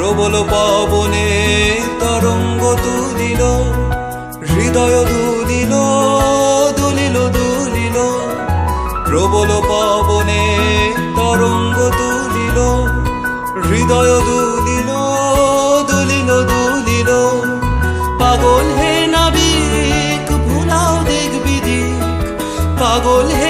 প্রবল পবনে তরঙ্গ তুলিল হৃদয় দুলিল দুলিল দুলিল। প্রবল পবনে তরঙ্গ তুলিল হৃদয় দুলিল দুলিল দুলিল। পাগল হে নাবিক, ভুলাও দিক বিদিক। পাগল হে